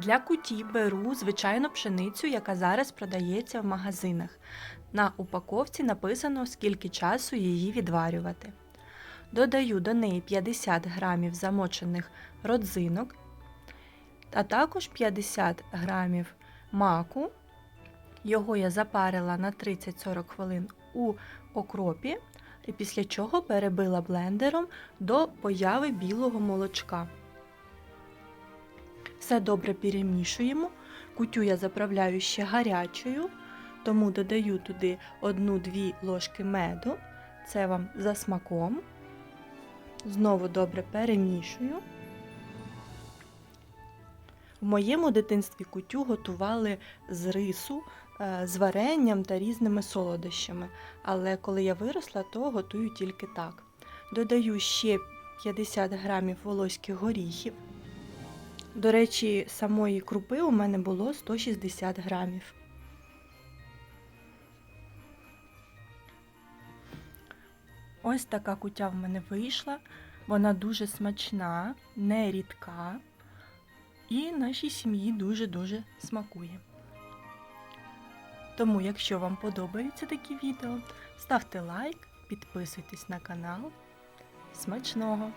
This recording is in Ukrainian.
Для куті беру звичайну пшеницю, яка зараз продається в магазинах. На упаковці написано, скільки часу її відварювати. Додаю до неї 50 грамів замочених родзинок, а також 50 грамів маку. Його я запарила на 30-40 хвилин у окропі, і після чого перебила блендером до появи білого молочка. Все добре перемішуємо. Кутю я заправляю ще гарячою, тому додаю туди 1-2 ложки меду. Це вам за смаком. Знову добре перемішую. В моєму дитинстві кутю готували з рису, е, з варенням та різними солодощами. Але коли я виросла, то готую тільки так. Додаю ще 50 грамів волоських горіхів. До речі, самої крупи у мене було 160 грамів. Ось така кутя в мене вийшла. Вона дуже смачна, не рідка і нашій сім'ї дуже-дуже смакує. Тому, якщо вам подобаються такі відео, ставте лайк, підписуйтесь на канал. Смачного!